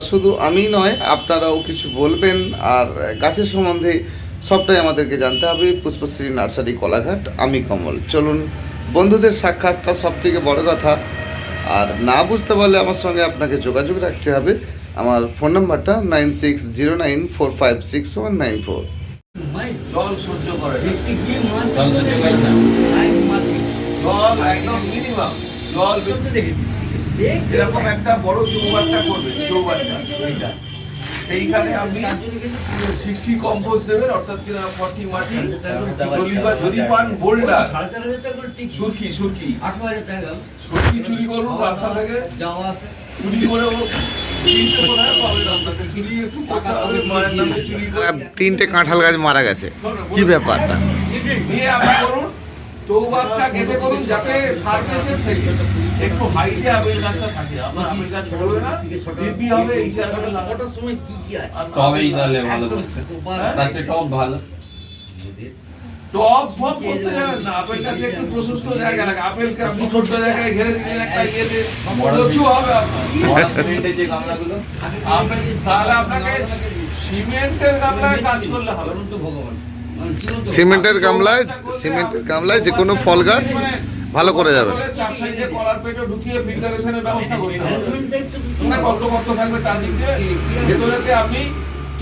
শুধু আমি নয় আপনারাও কিছু বলবেন আর গাছের সম্বন্ধে সবটাই আমাদেরকে জানতে হবে। পুষ্পশ্রী নার্সারি কলাঘাট আমি কমল। চলুন বন্ধুদের সাক্ষাৎটা সব থেকে বড় কথা। আর না বুঝতে পারলে আমার সঙ্গে আপনাকে যোগাযোগ রাখতে হবে। আমার ফোন নাম্বারটা nine six zero nine four five six one nine four. জল সহ্য করে জল একদম মিনিমাম জল এরকম একটা বড় চৌবাচ্চা করবে চৌবাচ্চা এইটা। সেইখানে আপনি সিক্সটি কম্পোজ দেবেন অর্থাৎ কিনা ফর্টি মাটি চল্লিশ বা যদি পান বোল্ডার সুরকি সুরকি। সুরকি চুরি করুন রাস্তা থেকে। করেও পাবেন আপনাকে? চুরি একটু করতে হবে মায়ের নামে চুরি করে। তিনটে কাঁঠাল গাছ মারা গেছে। কি ব্যাপারটা নিয়ে আপনি করুন। চৌবাচ্চা কেটে করুন যাতে সার্ফেসের থেকে। একটু হাইটে আপেল গাছটা থাকে আপেল গাছ পড়বে না? দিব্যি হবে এই জায়গাটা লাগানো। টবেই তাহলে ভালো করছে। হ্যাঁ? তার চেয়ে টব ভালো। টপ ফপ করতে যাবেন না আপেল গাছে একটু প্রশস্ত জায়গা লাগে আপনি ছোট জায়গায় ঘিরে দিলেন একটা ইয়েতে হবে আপনার। যে গামলাগুলো আপেল তাহলে আপনাকে সিমেন্টের গামলায় কাজ করলে হবে। সিমেন্টের গামলায় সিমেন্টের গামলায় যে কোনো ফল গাছ ভালো করে যাবে।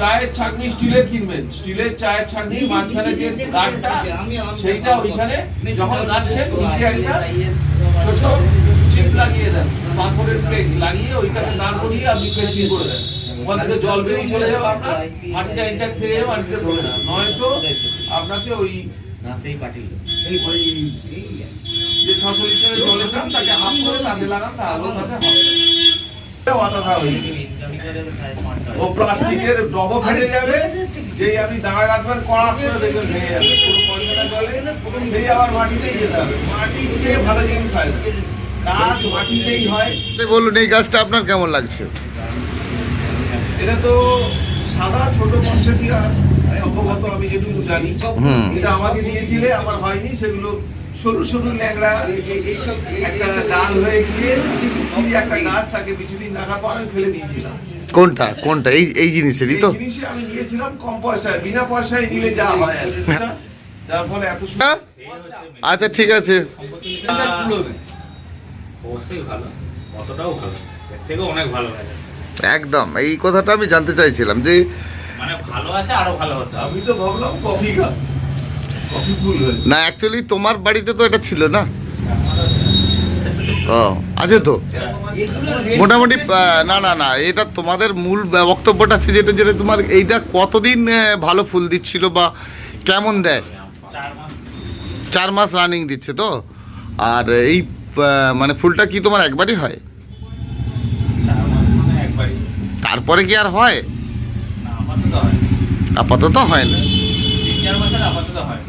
চায়ের ছাকনি, স্টিলের কিনবেন। স্টিলের চায়ের ছাকনি, মাঝখানে যে গাছটা, সেইটা ওইখানে যখন গাছছেন নিচে একটা ছোট চিপ লাগিয়ে দেন। পাথরের প্লেট লাগিয়ে ওইটাকে দাঁড় করিয়ে আপনি পেস্টিং করে দেন। ওখান থেকে জল বেরিয়ে চলে যাবে আপনার। মাটিটা ইন্টাক্ট থেকে মাটিটা ধরে না নয়তো আপনাকে ওই যে ছশো লিটারের জলের দাম তাকে হাফ করে তাতে লাগান তাহলেও তাতে হবে। বাতাসা হয়ে যাবে। ও প্লাস্টিকের ডবো ফেটে যাবে যেই আপনি দাঁড়া গাছবেন কড়া করে দেখবেন ভেঙে যাবে। সেই আবার মাটিতেই যেতে হবে। মাটির চেয়ে ভালো জিনিস হয় না। গাছ মাটিতেই হয়। বলুন এই গাছটা আপনার কেমন লাগছে? এটা তো সাদা ছোট কনসেপ্টিয়া সম্ভবত আমি যেটুকু জানি। এটা আমাকে দিয়েছিলে আমার হয়নি সেগুলো সরু সরু ল্যাংড়া একটা ডাল হয়ে গিয়ে বিচ্ছিরি একটা গাছ তাকে কিছুদিন রাখার পর আমি ফেলে দিয়েছিলাম। কোনটা? কোনটা? এই এই জিনিসেরই তো। এই জিনিসই আমি নিয়েছিলাম কম পয়সায় বিনা পয়সায় নিলে যা হয় বুঝলা? যার ফলে এত হ্যাঁ? আচ্ছা ঠিক আছে। অবশ্যই ভালো অতটাও ভালো এর থেকেও অনেক ভালো হয়ে একদম এই কথাটা আমি জানতে চাইছিলাম যে মানে ভালো আছে আরও ভালো হতে আমি তো ভাবলাম কফি গাছ কফি ফুল না অ্যাকচুয়ালি তোমার বাড়িতে তো এটা ছিল না? ও আছে তো? মোটামুটি না না না এটা তোমাদের মূল বক্তব্যটা আছে যেটা যেটা তোমার এইটা কতদিন ভালো ফুল দিচ্ছিল বা কেমন দেয়? চার মাস। রানিং দিচ্ছে তো? আর এই মানে ফুলটা কি তোমার একবারই হয়? চার মাস মানে একবারই। তারপরে কি আর হয়? আপাতত হয় না। তিন চার বছর আপাতত হয়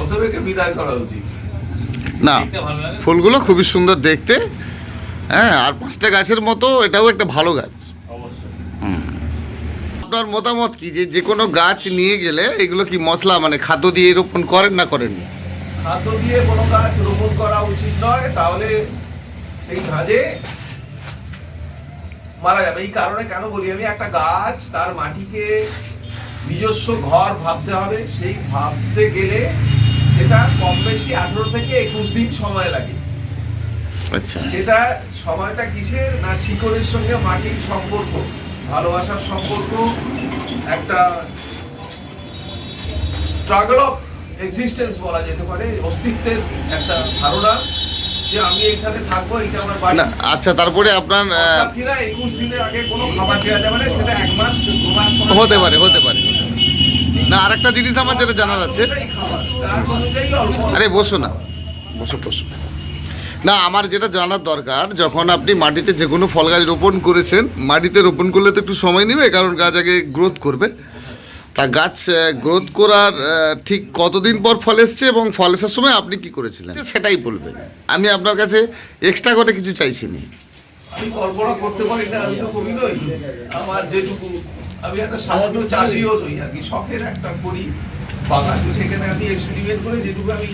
অতএব একে বিদায় করা উচিত। না ফুলগুলো খুবই সুন্দর দেখতে। হ্যাঁ আর পাঁচটা গাছের মতো এটাও একটা ভালো গাছ। হুম। আপনার মতামত কি? যে যে কোনো গাছ নিয়ে গেলে এগুলো কি মশলা মানে খাদ্য দিয়ে রোপণ করেন না করেন খাদ্য দিয়ে কোনো গাছ রোপণ করা উচিত নয় তাহলে সেই ঝাঁজে মারা যাবে। এই কারণে কেন বলি আমি? একটা গাছ তার মাটিকে নিজস্ব ঘর ভাবতে হবে। সেই ভাবতে গেলে সেটা কম বেশি আঠেরো থেকে একুশ দিন সময় লাগে। আচ্ছা। সেটা সময়টা কিসের? না শিকড়ের সঙ্গে মাটির সম্পর্ক? ভালোবাসার সম্পর্ক? একটা স্ট্রাগল অফ এক্সিস্টেন্স বলা যেতে পারে অস্তিত্বের একটা ধারণা। যে আমি এইখানে থাকব এইটা আমার বাড়ি। না আচ্ছা তারপরে আপনার কিনা একুশ দিনের আগে কোনো খাবার দেওয়া যাবে না সেটা এক মাস দু মাস হতে পারে হতে পারে না আরেকটা জিনিস আমার যেটা জানার আছে। আরে বসো না বসো বসো। না আমার যেটা জানার দরকার যখন আপনি মাটিতে যে কোনো ফল গাছ রোপণ করেছেন মাটিতে রোপণ করলে তো একটু সময় নেবে কারণ গাছ আগে গ্রোথ করবে। তা গাছ গ্রোথ করার ঠিক কতদিন পর ফল এসছে এবং ফল আসার সময় আপনি কি করেছিলেন? সেটাই বলবেন। আমি আপনার কাছে এক্সট্রা করে কিছু চাইছি না আমি কল্পনা করতে পারি না আমি তো কবি নই। আমার যেটুকু আমি একটা সামান্য চাষিও নই আর কি শখের একটা করি। বাগান সেখানে আমি এক্সপেরিমেন্ট করে যেটুকু আমি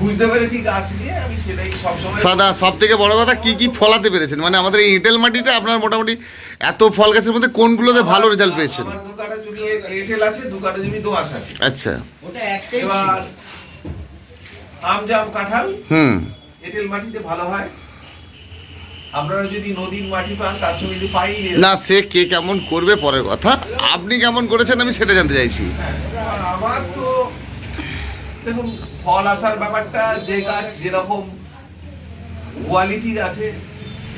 বুঝতে পেরেছি গাছ নিয়ে আমি সেটাই সবসময় সাদা সব থেকে বড় কথা কি কি ফলাতে পেরেছেন? মানে আমাদের এই এঁটেল মাটিতে আপনার মোটামুটি এত ফল গাছের মধ্যে কোনগুলোতে ভালো রেজাল্ট পেয়েছেন? এঁটেল আছে দু কাঠা জমি দোআঁশ আছে। আচ্ছা। এবার আম জাম কাঁঠাল হুম। এঁটেল মাটিতে ভালো হয়। আপনারা যদি নদীর মাটি পান তার সঙ্গে যদি পাই না সে কে কেমন করবে পরের কথা? আপনি কেমন করেছেন আমি সেটা জানতে চাইছি। হ্যাঁ, আমার তো দেখুন ফল আসার ব্যাপারটা যে গাছ যেরকম কোয়ালিটির আছে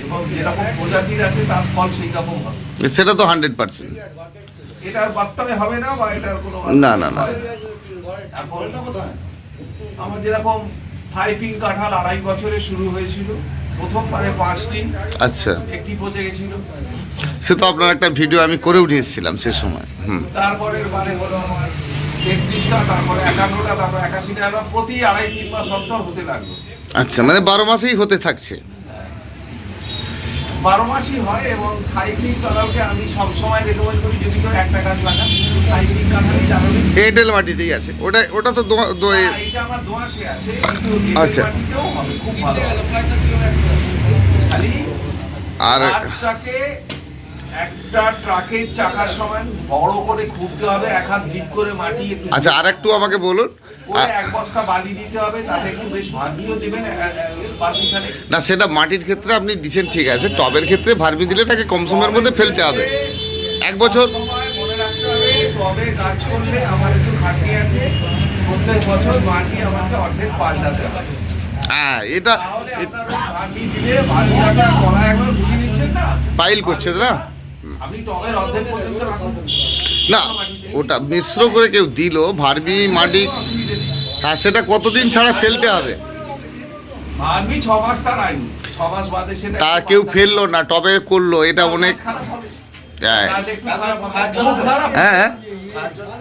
এবং যেরকম প্রজাতির আছে তার ফল সেই রকম হবে। সেটা তো হান্ড্রেড পার্সেন্ট এটার বাস্তবে হবে না বা এটার কোনো না, না, না। এখন আমার যেরকম ফাইপিং কাঁঠাল আড়াই বছরে শুরু হয়েছিল প্রথমবারে পাঁচটি আচ্ছা। একটি পচে গেছিল। সে তো আপনার একটা ভিডিও আমি করেও নিয়েছিলাম সে সময় হুম। তারপরের বারে হলো আমার তেত্রিশটা তারপরে একান্নটা তারপর একাশিটা এবার প্রতি আড়াই তিন মাস অন্তর হতে লাগল। আচ্ছা মানে বারো মাসেই হতে থাকছে। বারো মাসই হয় এবং হাইব্রিড কাঁঠালকে আমি সবসময় রেকমেন্ড করি যদি কেউ একটা গাছ লাগান হাইব্রিড কাঁঠালই লাগাবেন এঁটেল মাটিতেই আছে ওটা ওটা তো দো- এটা আমার দোঁয়াশে আছে কিন্তু আচ্ছা। মাটিতেও হবে খুব ভালো। খালি আর গাছটাকে একটা ট্রাকের চাকার সমান বড় করে খুঁড়তে হবে এক হাত ডিপ করে মাটি একটু আচ্ছা আর একটু আমাকে বলুন। এক বস্তা বালি দিতে হবে তাতে একটু বেশ দেবেন না সেটা মাটির ক্ষেত্রে আপনি দিচ্ছেন ঠিক আছে টবের ক্ষেত্রে ভার্মি দিলে তাকে কম সময়ের মধ্যে ফেলতে হবে। এক বছর। মনে রাখতে হবে টবে গাছ করলে আমার একটু আছে প্রত্যেক বছর মাটি আমাকে অর্ধেক পাল্টাতে হবে। হ্যাঁ এটা ভার্মি দিলে বুঝিয়ে দিচ্ছেন না? পাইল করছে না? না ওটা মিশ্র করে কেউ দিল ভার্মি মাটি হ্যাঁ সেটা কতদিন ছাড়া ফেলতে হবে? ভার্মি ছ মাস তার আয়ু ছ মাস বাদে সেটা তা কেউ ফেলল না টবে করল এটা অনেক হ্যাঁ। হ্যাঁ হ্যাঁ।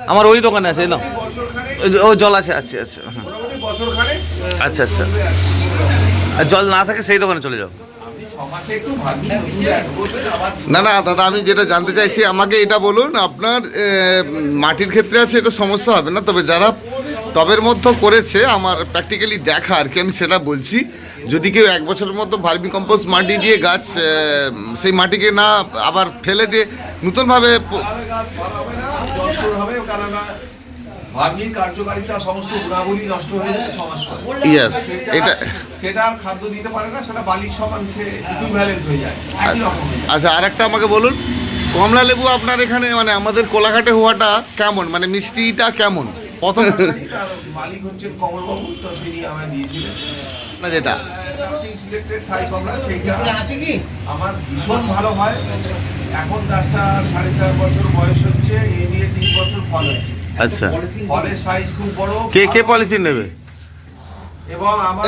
আমার ওই দোকানে আছে এলাম ও জল আছে আছে আচ্ছা, আচ্ছা। কি। আর জল না থাকে সেই দোকানে চলে যাও। না না দাদা আমি যেটা জানতে চাইছি আমাকে এটা বলুন আপনার মাটির ক্ষেত্রে আছে এটা সমস্যা হবে না? তবে যারা টবের মধ্যে করেছে আমার প্র্যাকটিক্যালি দেখা আর কি আমি সেটা বলছি। যদি কেউ এক বছরের মতো ভার্মি কম্পোস্ট মাটি দিয়ে গাছ সেই মাটিকে না আবার ফেলে দিয়ে নতুনভাবে ভার্মির কার্যকারিতা সমস্ত গুণাবলী নষ্ট হয়ে এটা- সেটা আর খাদ্য দিতে পারে না সেটা বালির সমান সে ইকুইভ্যালেন্ট হয়ে যায় একই রকম হয়ে যায়। আচ্ছা আর একটা আমাকে বলুন কমলা লেবু আপনার এখানে মানে আমাদের কোলাঘাটে হওয়াটা কেমন? মানে মিষ্টিটা কেমন? প্রথম মালিক হচ্ছেন কমলবাবু তো তিনি আমায় দিয়েছিলেন। না যেটা? সিলেক্টেড থাই কমলা সেইটা আমার ভীষণ ভালো হয়। এখন গাছটা সাড়ে চার বছর বয়স হচ্ছে এই নিয়ে তিন বছর ফল হচ্ছে। আচ্ছা। ফলের সাইজ খুব বড়। কে কে পলিথিন নেবে? এবং আমার।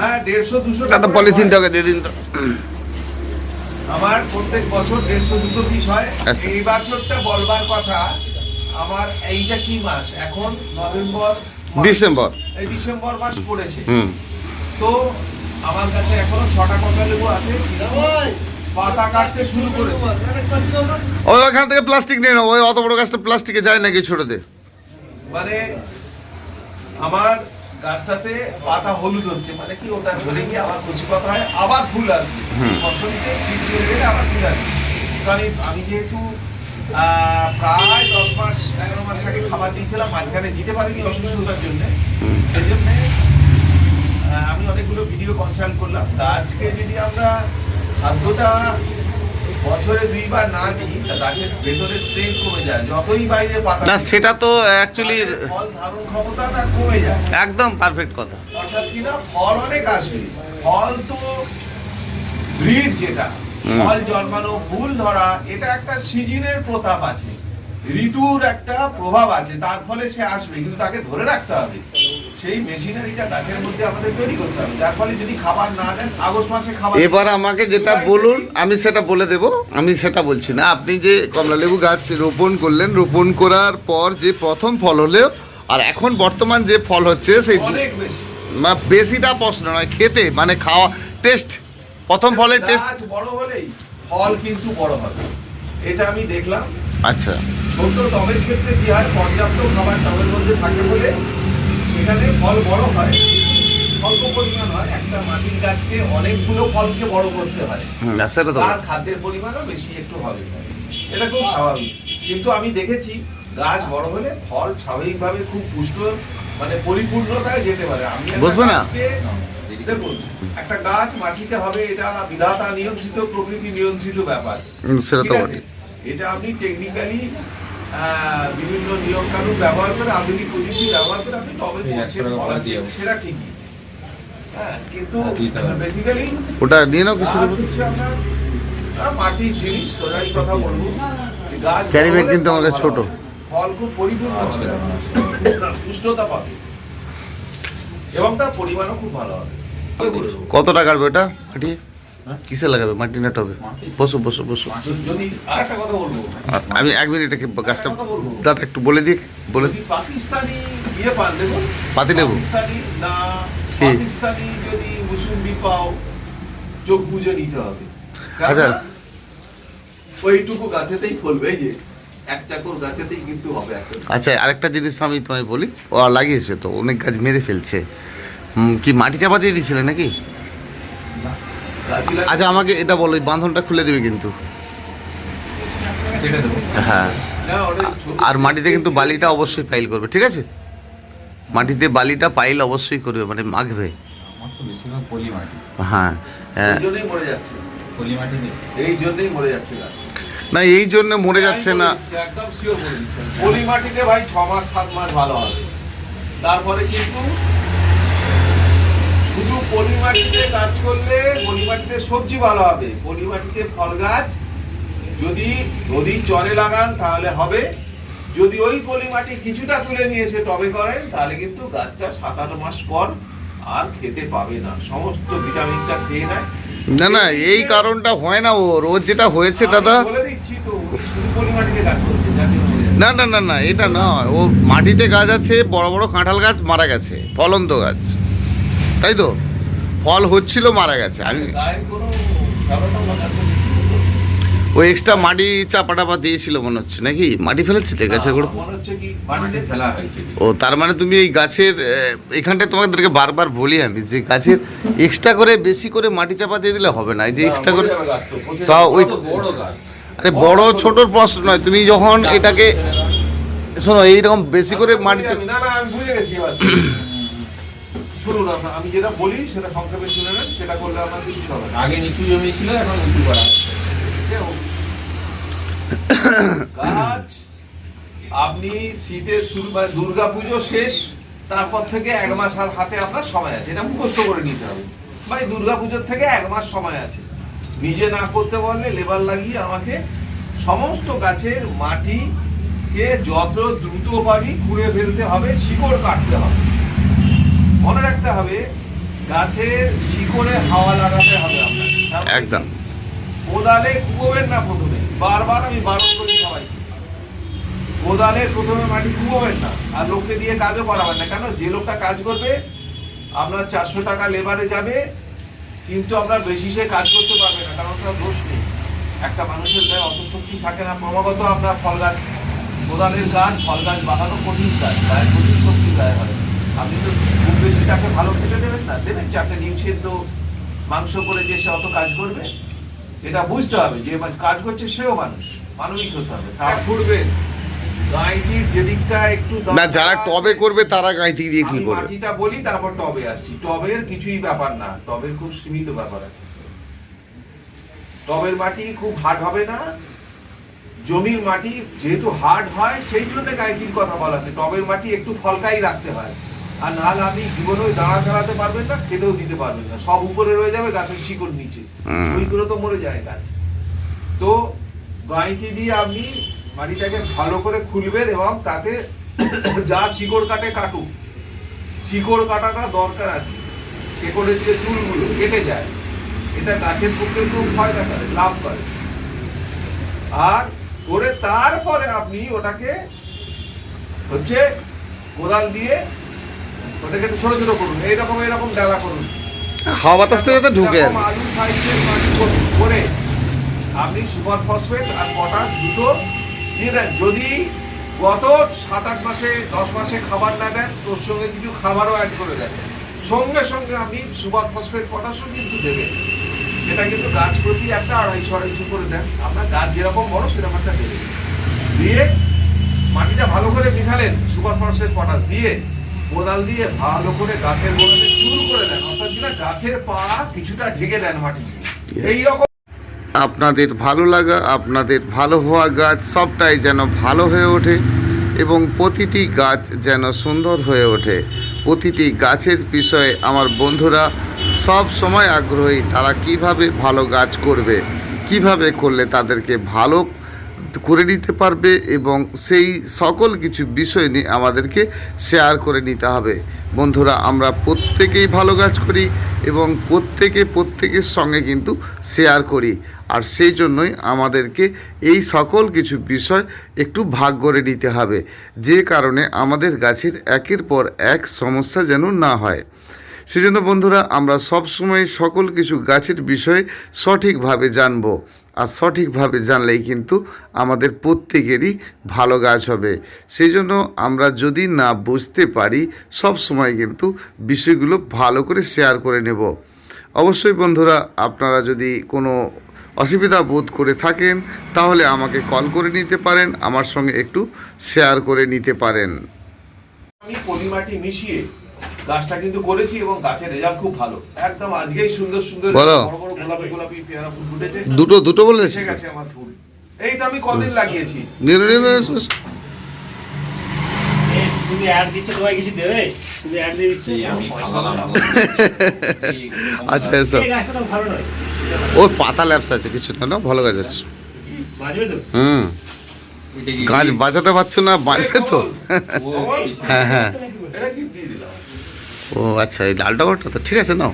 হ্যাঁ দেড়শো দুশো পলিথিনটাকে দিয়ে দিন তো। আমার প্রত্যেক বছর দেড়শো দুশো পিস হয়। আচ্ছা। এই বছরটা বলবার কথা আমার এইটা কি মাস? এখন নভেম্বর ডিসেম্বর। এই ডিসেম্বর মাস পড়েছে। হুম। তো আমার কাছে এখনও ছটা কমলা লেবু আছে। পাতা কাটতে শুরু করেছে। ওই ওখান থেকে প্লাস্টিক নিয়ে ওই অত বড় গাছটা প্লাস্টিকে যায় নাকি ছোটতে? মানে আমার গাছটাতে পাতা হলুদ হচ্ছে মানে কি ওটা ধরে গিয়ে আবার কচি পাতা হয় আবার ফুল আসবে। বসন্তে শীত চলে গেলে আবার ফুল আসবে। তো আমি আমি যেহেতু প্রায় দশ মাস এগারো মাস আগে খাবার দিয়েছিলাম মাঝখানে দিতে পারিনি অসুস্থতার জন্য। সেই জন্যে আমি অনেকগুলো ভিডিও কনসাল্ট করলাম। তা আজকে যদি আমরা খাদ্যটা বছরে দুইবার না দিই তা গাছের ভেতরে স্ট্রেংথ কমে যায়। যতই বাইরে পাতা না সেটা তো অ্যাকচুয়ালি ফল ধারণ ক্ষমতাটা কমে যায়। একদম পারফেক্ট কথা। অর্থাৎ কিনা ফল অনেক আসবে। ফল তো ব্রিড যেটা ফল জন্মানো ফুল ধরা এটা একটা সিজনের প্রতাপ আছে। ঋতুর একটা প্রভাব আছে তার ফলে সে আসবে কিন্তু তাকে ধরে রাখতে হবে। সেই মেশিনারিটা গাছের মধ্যে আমাদের তৈরি করতে হবে। যার ফলে যদি খাবার না দেন আগস্ট মাসে খাবার এবার আমাকে যেটা বলুন আমি সেটা বলে দেব আমি সেটা বলছি না। আপনি যে কমলালেবু গাছ রোপণ করলেন রোপণ করার পর যে প্রথম ফল হলেও আর এখন বর্তমান যে ফল হচ্ছে সেই অনেক বেশি। বেশিটা প্রশ্ন নয় খেতে মানে খাওয়া টেস্ট প্রথম ফলের টেস্ট। বড় হলেই ফল কিন্তু বড় হবে। এটা আমি দেখলাম। আচ্ছা। ছোট টবের ক্ষেত্রে কি হয় পর্যাপ্ত খাবার টবের মধ্যে থাকে বলে সেখানে ফল বড় হয় অল্প পরিমাণ হয় একটা মাটির গাছকে অনেকগুলো ফলকে বড় করতে হয়। তার খাদ্যের পরিমাণও বেশি একটু হবে। এটা খুব স্বাভাবিক। কিন্তু আমি দেখেছি গাছ বড় হলে ফল স্বাভাবিকভাবে খুব পুষ্ট মানে পরিপূর্ণতায় যেতে পারে। আমি একটা না? দেখুন একটা গাছ মাটিতে হবে এটা বিধাতা নিয়ন্ত্রিত প্রকৃতি নিয়ন্ত্রিত ব্যাপার। সেটা তো? এটা আপনি টেকনিক্যালি বিভিন্ন নিয়ম কানুন ব্যবহার করে আধুনিক প্রযুক্তি ব্যবহার করে আপনি টবে দিয়ে। সেটা ঠিকই। হ্যাঁ কিন্তু হ্যাঁ, বেসিক্যালি ওটা নিয়ে নাও কিছু। মাটির জিনিস সোজাই কথা বলব। গাছ কিন্তু ছোট। ফল খুব পরিপূর্ণ পুষ্টতা পাবে। এবং তার পরিমাণও খুব ভালো হবে। কত টাকার ওটা হ্যাঁ? কিসে লাগাবে? মাটি না টবে। বসো বসো বসো। আমি এক মিনিট একে গাছটা দাদা একটু বলে দিই বলে পাকিস্তানি ইয়ে পান দেখুন। পাতি লেবু? পাকিস্তানি না পাকিস্তানি যদি মুসুম্বি পাও চোখ বুঝে নিতে হবে। আচ্ছা। ওইটুকু গাছেতেই ফলবে এই যে এক চাকর গাছেতেই কিন্তু হবে একটা। আচ্ছা আরেকটা জিনিস আমি তোমায় বলি ও লাগিয়েছে তো অনেক গাছ মেরে ফেলছে। কি মাটি চাপা দিয়ে দিয়েছিলে নাকি? আচ্ছা আমাকে এটা বলো এই বাঁধনটা খুলে দেবে কিন্তু। হ্যাঁ। আর মাটিতে কিন্তু বালিটা অবশ্যই পাইল করবে ঠিক আছে? মাটিতে বালিটা পাইল অবশ্যই করবে মানে মাখবে। হ্যাঁ হ্যাঁ। না এই জন্য মরে যাচ্ছে না। পলি মাটিতে ভাই ছ মাস সাত মাস ভালো হবে। তারপরে কিন্তু পলি মাটিতে কাজ করলে পলি মাটিতে সবজি ভালো হবে। পলি মাটিতে ফল গাছ যদি নদীর চরে লাগান তাহলে হবে। যদি ওই পলি মাটি কিছুটা তুলে নিয়ে এসে টবে করেন তাহলে কিন্তু গাছটা সাত আট মাস পর আর খেতে পাবে না। সমস্ত ভিটামিনটা খেয়ে নেয়। না না এই কারণটা হয় না ওর। ওর যেটা হয়েছে দাদা বলে দিচ্ছি তো পলি মাটিতে কাজ করছে। না না না না এটা নয় ও মাটিতে গাছ আছে বড় বড় কাঁঠাল গাছ মারা গেছে ফলন্ত গাছ। তাই তো? ফল হচ্ছিল মারা গেছে। আমি। ওই এক্সট্রা মাটি চাপা টাপা দিয়েছিল মনে হচ্ছে নাকি? মাটি ফেলেছিলে গাছের গোড়া হয়েছে ও তার মানে তুমি এই গাছের এখানটায় তোমাদেরকে বারবার বলি আমি যে গাছের এক্সট্রা করে বেশি করে মাটি চাপা দিয়ে দিলে হবে না এই যে এক্সট্রা করে তা ওই আরে বড় ছোটর প্রশ্ন নয় তুমি যখন এটাকে শোনো এইরকম বেশি করে মাটি না না আমি বুঝে গেছি এবার। শুনুন আপনার আমি যেটা বলি সেটা সংক্ষেপে শুনে নেন সেটা করলে আমার কিছু হবে আগে নিচু জমি ছিল এখন উঁচু করা। গাছ আপনি শীতের শুরু মানে দুর্গা পুজো শেষ তারপর থেকে এক মাস আর হাতে আপনার সময় আছে। এটা মুখস্থ করে নিতে হবে। ভাই দুর্গা পুজোর থেকে এক মাস সময় আছে। নিজে না করতে পারলে লেবার লাগিয়ে আমাকে সমস্ত গাছের মাটিকে যত দ্রুত পারি খুঁড়ে ফেলতে হবে শিকড় কাটতে হবে। মনে রাখতে হবে গাছের শিকড়ে হাওয়া লাগাতে হবে আপনার তার মানে? একদম। কোদালে কুবোবেন না প্রথমে। বারবার আমি বারণ করি সবাইকে। কোদালে প্রথমে মাটি কুবোবেন না আর লোককে দিয়ে কাজও করাবেন না। কেন? যে লোকটা কাজ করবে আপনার চারশো টাকা লেবারে যাবে কিন্তু আপনার বেশি সে কাজ করতে পারবে না কারণ তার দোষ নেই। একটা মানুষের গায়ে অত শক্তি থাকে না ক্রমাগত আপনার ফল গাছ কোদালের গাছ ফল গাছ বাগানো কঠিন কাজ গায়ে প্রচুর শক্তি গায়ে হয়। আপনি তো খুব বেশি তাকে ভালো খেতে দেবেন না। দেবেন চারটে ডিম সেদ্ধ মাংস করে যে সে অত কাজ করবে এটা বুঝতে হবে যে কাজ করছে সেও মানুষ মানবিক হতে হবে তার ফুটবেন গাইটির যেদিকটা একটু না যারা টবে করবে তারা গাঁইতি দিয়ে কি করবে? মাটিটা বলি তারপর টবে আসছি। টবের কিছুই ব্যাপার না টবের খুব সীমিত ব্যাপার আছে। টবের মাটি খুব হার্ড হবে না জমির মাটি যেহেতু হার্ড হয় সেই জন্য গাইতির কথা বলা আছে টবের মাটি একটু ফলকাই রাখতে হয়। আর নাহলে আপনি জীবনে ওই দাঁড়া চালাতে পারবেন না খেতেও দিতে পারবেন না। সব উপরে রয়ে যাবে গাছের শিকড় নিচে। ওইগুলো তো মরে যায় গাছ। তো গাঁইতি দিয়ে আপনি মাটিটাকে ভালো করে খুলবেন এবং তাতে যা শিকড় কাটে কাটুক। শিকড় কাটাটা দরকার আছে। শিকড়ের যে চুলগুলো কেটে যায় এটা গাছের পক্ষে খুব ফায়দা করে লাভ করে আর করে তারপরে আপনি ওটাকে হচ্ছে কোদাল দিয়ে ওটাকে একটু ছোট ছোট করুন এইরকম এরকম ডালা করুন। হাওয়া বাতাসটা যাতে ঢুকে। আলু সাইজের মাটি করে আপনি সুপার ফসফেট আর পটাশ দুটো দিয়ে দেন। যদি গত সাত আট মাসে দশ মাসে খাবার না দেন তোর সঙ্গে কিছু খাবারও অ্যাড করে দেন। সঙ্গে সঙ্গে আপনি সুপার ফসফেট পটাশও কিন্তু দেবেন। সেটা কিন্তু গাছ প্রতি একটা আড়াইশো আড়াইশো করে দেন। আপনার গাছ যেরকম বড় সেরকম একটা দেবেন। দিয়ে মাটিটা ভালো করে মিশালেন সুপার ফসফেট পটাশ দিয়ে। কোদাল দিয়ে ভালো করে গাছের গোড়াতে শুরু করে দেন। অর্থাৎ কিনা গাছের পা কিছুটা ঢেকে দেন মাটি এইরকম আপনাদের ভালো লাগা আপনাদের ভালো হওয়া গাছ সবটাই যেন ভালো হয়ে ওঠে এবং প্রতিটি গাছ যেন সুন্দর হয়ে ওঠে। প্রতিটি গাছের বিষয়ে আমার বন্ধুরা সব সময় আগ্রহী তারা কীভাবে ভালো গাছ করবে কীভাবে করলে তাদেরকে ভালো করে নিতে পারবে এবং সেই সকল কিছু বিষয় নিয়ে আমাদেরকে শেয়ার করে নিতে হবে। বন্ধুরা, আমরা প্রত্যেকেই ভালো কাজ করি এবং প্রত্যেকে প্রত্যেকের সঙ্গে কিন্তু শেয়ার করি। আর সেই জন্যই আমাদেরকে এই সকল কিছু বিষয় একটু ভাগ করে নিতে হবে, যে কারণে আমাদের গাছের একের পর এক সমস্যা যেন না হয়। সেজন্য বন্ধুরা, আমরা সবসময় সকল কিছু গাছের বিষয়ে সঠিকভাবে জানব। আর সঠিকভাবে জানলেই কিন্তু আমাদের প্রত্যেকেরই ভালো গাছ হবে। সেই জন্য আমরা যদি না বুঝতে পারি, সব সময় কিন্তু বিষয়গুলো ভালো করে শেয়ার করে নেব। অবশ্যই বন্ধুরা, আপনারা যদি কোনো অসুবিধা বোধ করে থাকেন, তাহলে আমাকে কল করে নিতে পারেন, আমার সঙ্গে একটু শেয়ার করে নিতে পারেন। আমি পলিমাটি মিশিয়ে গাছটা কিন্তু করেছি এবং গাছের রেজাল্ট খুব ভালো। একদম আজকেই সুন্দর সুন্দর বড় বড় গোলাপি গোলাপি পেয়ারা ফুল ফুটেছে। দুটো দুটো বলেছি। এসে গেছে আমার ফুল। এই তো আমি কদিন লাগিয়েছি। নিন, নিন, আচ্ছা এসব এই গাছটা তো ভালো নয়। ওর পাতা ল্যাপস আছে কিছু না না ভালো গাছ আছে। তো? হুম। গাছ বাঁচাতে পারছ না বাঁচবে তো? হ্যাঁ হ্যাঁ। এটা কি দিয়ে দিলাম। ও আচ্ছা এই লাল টগরটা তো ঠিক আছে নাও।